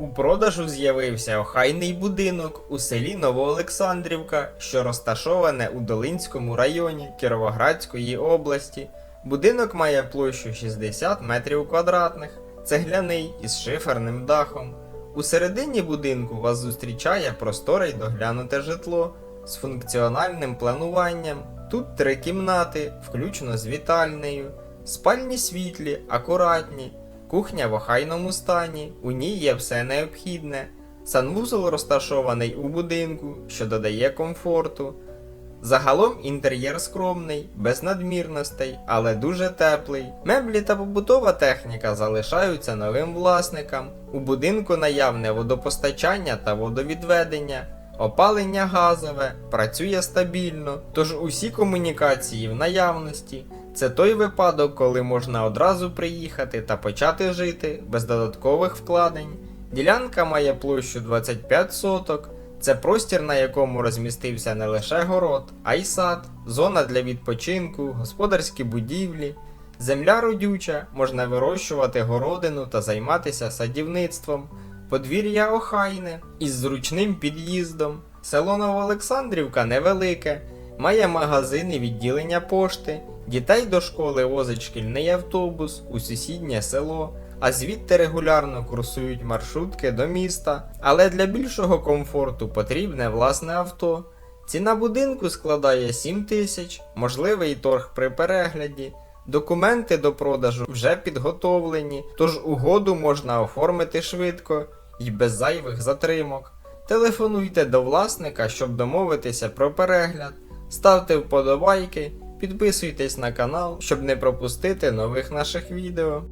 У продажу з'явився охайний будинок у селі Новоолександрівка, що розташоване у Долинському районі Кіровоградської області. Будинок має площу 60 метрів квадратних, цегляний із шиферним дахом. У середині будинку вас зустрічає просторе й доглянуте житло з функціональним плануванням. Тут три кімнати, включно з вітальнею, спальні світлі, акуратні, кухня в охайному стані, у ній є все необхідне. Санвузол розташований у будинку, що додає комфорту. Загалом інтер'єр скромний, без надмірностей, але дуже теплий. Меблі та побутова техніка залишаються новим власникам. У будинку наявне водопостачання та водовідведення. Опалення газове працює стабільно, тож усі комунікації в наявності. Це той випадок, коли можна одразу приїхати та почати жити без додаткових вкладень. Ділянка має площу 25 соток. Це простір, на якому розмістився не лише город, а й сад, зона для відпочинку, господарські будівлі. Земля родюча, можна вирощувати городину та займатися садівництвом. Подвір'я охайне із зручним під'їздом. Село Новоолександрівка невелике, має магазин і відділення пошти. Дітей до школи возить шкільний автобус у сусіднє село, а звідти регулярно курсують маршрутки до міста. Але для більшого комфорту потрібне власне авто. Ціна будинку складає 7 тисяч, можливий торг при перегляді. Документи до продажу вже підготовлені, тож угоду можна оформити швидко і без зайвих затримок. Телефонуйте до власника, щоб домовитися про перегляд. Ставте вподобайки, підписуйтесь на канал, щоб не пропустити нових наших відео.